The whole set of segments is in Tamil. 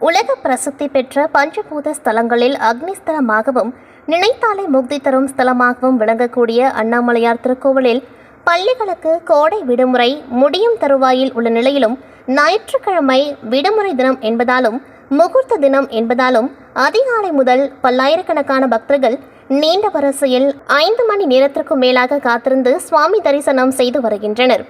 உலக பிரசித்தி பெற்ற பஞ்சபூத ஸ்தலங்களில் அக்னிஸ்தலமாகவும் நினைத்தாலே முக்தி தரும் ஸ்தலமாகவும் விளங்கக்கூடிய அண்ணாமலையார் திருக்கோவிலில் பள்ளிகளுக்கு கோடை விடுமுறை முடியும் தருவாயில் உள்ள நிலையிலும் ஞாயிற்றுக்கிழமை விடுமுறை தினம் என்பதாலும் முகூர்த்த தினம் என்பதாலும் அதிகாலை முதல் பல்லாயிரக்கணக்கான பக்தர்கள் நீண்ட வரிசையில் ஐந்து மணி நேரத்திற்கும் மேலாக காத்திருந்து சுவாமி தரிசனம் செய்து வருகின்றனர்.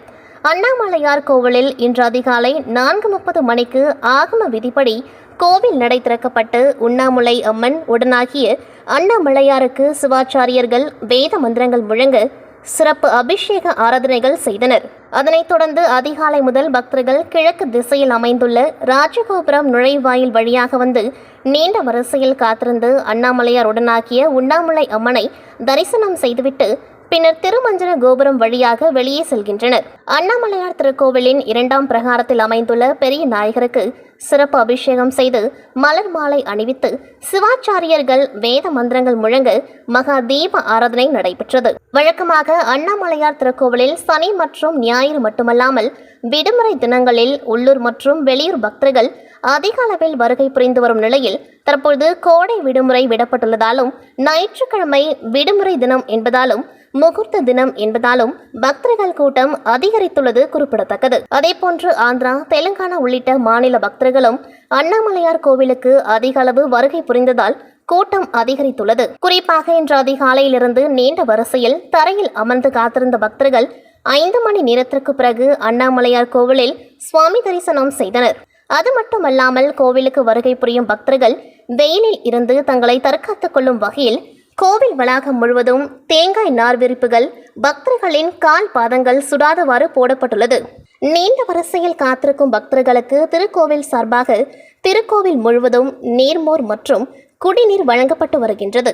அண்ணாமலையார் கோவிலில் இன்று அதிகாலை நான்கு முப்பது மணிக்கு ஆகம விதிப்படி கோவில் நடை திறக்கப்பட்டு உண்ணாமுலை அம்மன் உடனாகிய அண்ணாமலையாருக்கு சிவாச்சாரியர்கள் வேத மந்திரங்கள் முழங்க சிறப்பு அபிஷேக ஆராதனைகள் செய்தனர். அதனைத் தொடர்ந்து அதிகாலை முதல் பக்தர்கள் கிழக்கு திசையில் அமைந்துள்ள ராஜகோபுரம் நுழைவாயில் வழியாக வந்து நீண்ட வரிசையில் காத்திருந்து அண்ணாமலையார் உடனாகிய உண்ணாமுலை அம்மனை தரிசனம் செய்துவிட்டு பின்னர் திருமஞ்சன கோபுரம் வழியாக வெளியே செல்கின்றனர். அண்ணாமலையார் திருக்கோவிலின் இரண்டாம் பிரகாரத்தில் அமைந்துள்ள பெரிய நாயகருக்கு சிறப்பு அபிஷேகம் செய்து மலர் மாலை அணிவித்து சிவாச்சாரியர்கள் வேத மந்திரங்கள் முழங்க மகா தீப ஆராதனை நடைபெற்றது. வழக்கமாக அண்ணாமலையார் திருக்கோவிலில் சனி மற்றும் ஞாயிறு மட்டுமல்லாமல் விடுமுறை தினங்களில் உள்ளூர் மற்றும் வெளியூர் பக்தர்கள் அதிக அளவில் வருகை புரிந்து வரும் நிலையில் தற்பொழுது கோடை விடுமுறை விடப்பட்டுள்ளதாலும் ஞாயிற்றுக்கிழமை விடுமுறை தினம் என்பதாலும் முகூர்த்த தினம் என்பதாலும் பக்தர்கள் கூட்டம் அதிகரித்துள்ளது குறிப்பிடத்தக்கது. அதேபோன்று ஆந்திரா தெலுங்கானா உள்ளிட்ட மாநில பக்தர்களும் அண்ணாமலையார் கோவிலுக்கு அதிக அளவு வருகை புரிந்ததால் கூட்டம் அதிகரித்துள்ளது. குறிப்பாக இன்று அதிகாலையிலிருந்து நீண்ட வரிசையில் தரையில் அமர்ந்து காத்திருந்த பக்தர்கள் ஐந்து மணி நேரத்திற்கு பிறகு அண்ணாமலையார் கோவிலில் சுவாமி தரிசனம் செய்தனர். அது மட்டுமல்லாமல் கோவிலுக்கு வருகை புரியும் பக்தர்கள் வெயிலில் இருந்து தங்களை தற்காத்துக் கொள்ளும் வகையில் கோவில் வளாகம் முழுவதும் தேங்காய் நார் விரிப்புகள் பக்தர்களின் கால் பாதங்கள் சுடாதவாறு போடப்பட்டுள்ளது. நீண்ட வரிசையில் காத்திருக்கும் பக்தர்களுக்கு திருக்கோவில் சார்பாக திருக்கோவில் முழுவதும் நீர்மோர் மற்றும் குடிநீர் வழங்கப்பட்டு வருகின்றது.